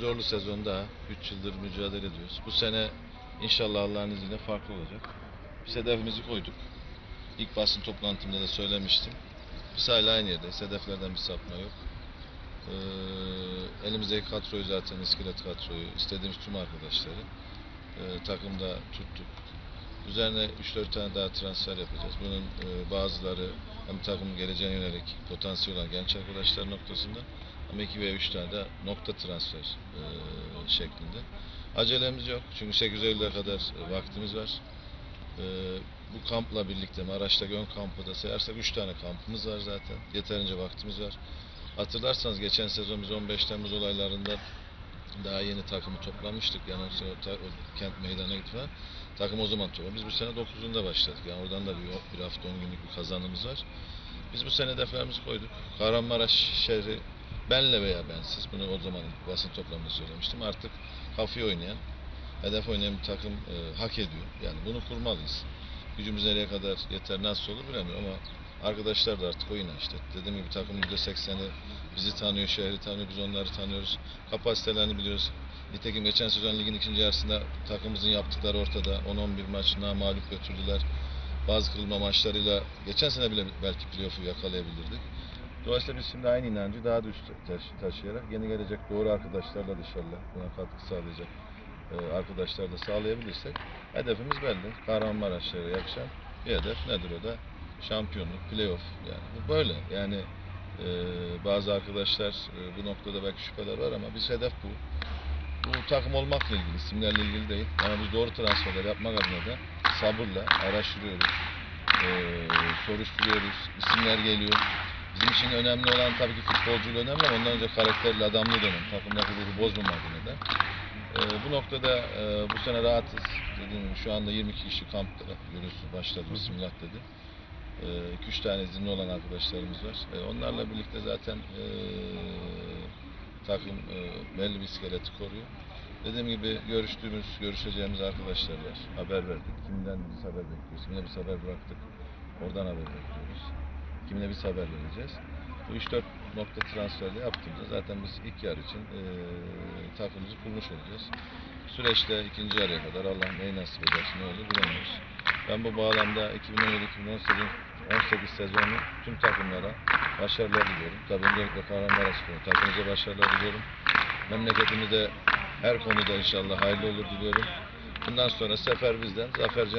Zorlu sezonda 3 yıldır mücadele ediyoruz. Bu sene inşallah Allah'ın izniyle farklı olacak. Biz hedefimizi koyduk. İlk basın toplantımda da söylemiştim. Biz hala aynı yerdeyiz. Hedeflerden bir sapma yok. Ee, elimizdeki kadroyu zaten iskelet kadroyu, istediğimiz tüm arkadaşları e, takımda tuttuk. Üzerine 3-4 tane daha transfer yapacağız. Bunun e, bazıları hem takımın geleceğine yönelik potansiyel olan genç arkadaşlar noktasında ama 2 veya 3 tane de nokta transfer e, şeklinde. Acelemiz yok. Çünkü 8 Eylül'e kadar e, vaktimiz var. E, bu kampla birlikte Maraş'taki ön kampı da sayarsak 3 tane kampımız var zaten. Yeterince vaktimiz var. Hatırlarsanız geçen sezon biz 15 Temmuz olaylarında daha yeni takımı toplamıştık. Yani o, ta- o kent meydana falan. Takım o zaman topladı. Biz bu sene 9'unda başladık. Yani oradan da bir, bir hafta 10 günlük bir kazanımız var. Biz bu sene hedeflerimizi koyduk. Kahramanmaraş şehri benle veya bensiz, bunu o zaman basın toplamında söylemiştim. Artık hafif oynayan, hedef oynayan bir takım e, hak ediyor. Yani bunu kurmalıyız. Gücümüz nereye kadar yeter, nasıl olur bilemiyorum ama arkadaşlar da artık o inançta. Dediğim gibi takımın %80'i bizi tanıyor, şehri tanıyor, biz onları tanıyoruz. Kapasitelerini biliyoruz. Nitekim geçen sezon ligin ikinci yarısında takımımızın yaptıkları ortada. 10-11 maç mağlup götürdüler. Bazı kırılma maçlarıyla geçen sene bile belki playoff'u yakalayabilirdik. Dolayısıyla biz şimdi aynı inancı daha da üst taşı- taşıyarak yeni gelecek doğru arkadaşlarla dışarıda buna katkı sağlayacak e, arkadaşlar da sağlayabilirsek hedefimiz belli. Kahramanmaraşlara yakışan bir hedef nedir o da? Şampiyonluk, playoff yani. Bu böyle. Yani e, bazı arkadaşlar e, bu noktada belki şüpheler var ama biz hedef bu. Bu takım olmakla ilgili, isimlerle ilgili değil. Ama biz doğru transferler yapmak adına da sabırla araştırıyoruz. E, soruşturuyoruz. isimler geliyor. Bizim için önemli olan tabii ki futbolculuğu önemli ama ondan önce karakterli adamlığı da önemli. Takımdaki ruhu bozmamak adına da. Ee, bu noktada e, bu sene rahatız. Gibi şu anda 22 kişi kampta görüyorsunuz başladı Bismillah dedi. 2-3 tane izinli olan arkadaşlarımız var. E, onlarla birlikte zaten e, takım e, belli bir iskeleti koruyor. Dediğim gibi görüştüğümüz, görüşeceğimiz arkadaşlar var. Haber verdik. Kimden biz haber bekliyoruz? Kimine biz haber bıraktık. Oradan haber bekliyoruz. Kimine biz haber vereceğiz. Bu 3-4 nokta transferde yaptığımızda zaten biz ilk yarı için e, takımımızı kurmuş olacağız. Süreçte ikinci yarıya kadar Allah neyi nasip ederse ne olur bilemiyoruz. Ben bu bağlamda 2017-2018 18 sezonu tüm takımlara başarılar diliyorum. Tabii öncelikle Kahramanmaraş Spor takımımıza başarılar diliyorum. Memleketimize her konuda inşallah hayırlı olur diliyorum. Bundan sonra sefer bizden, zafer cenab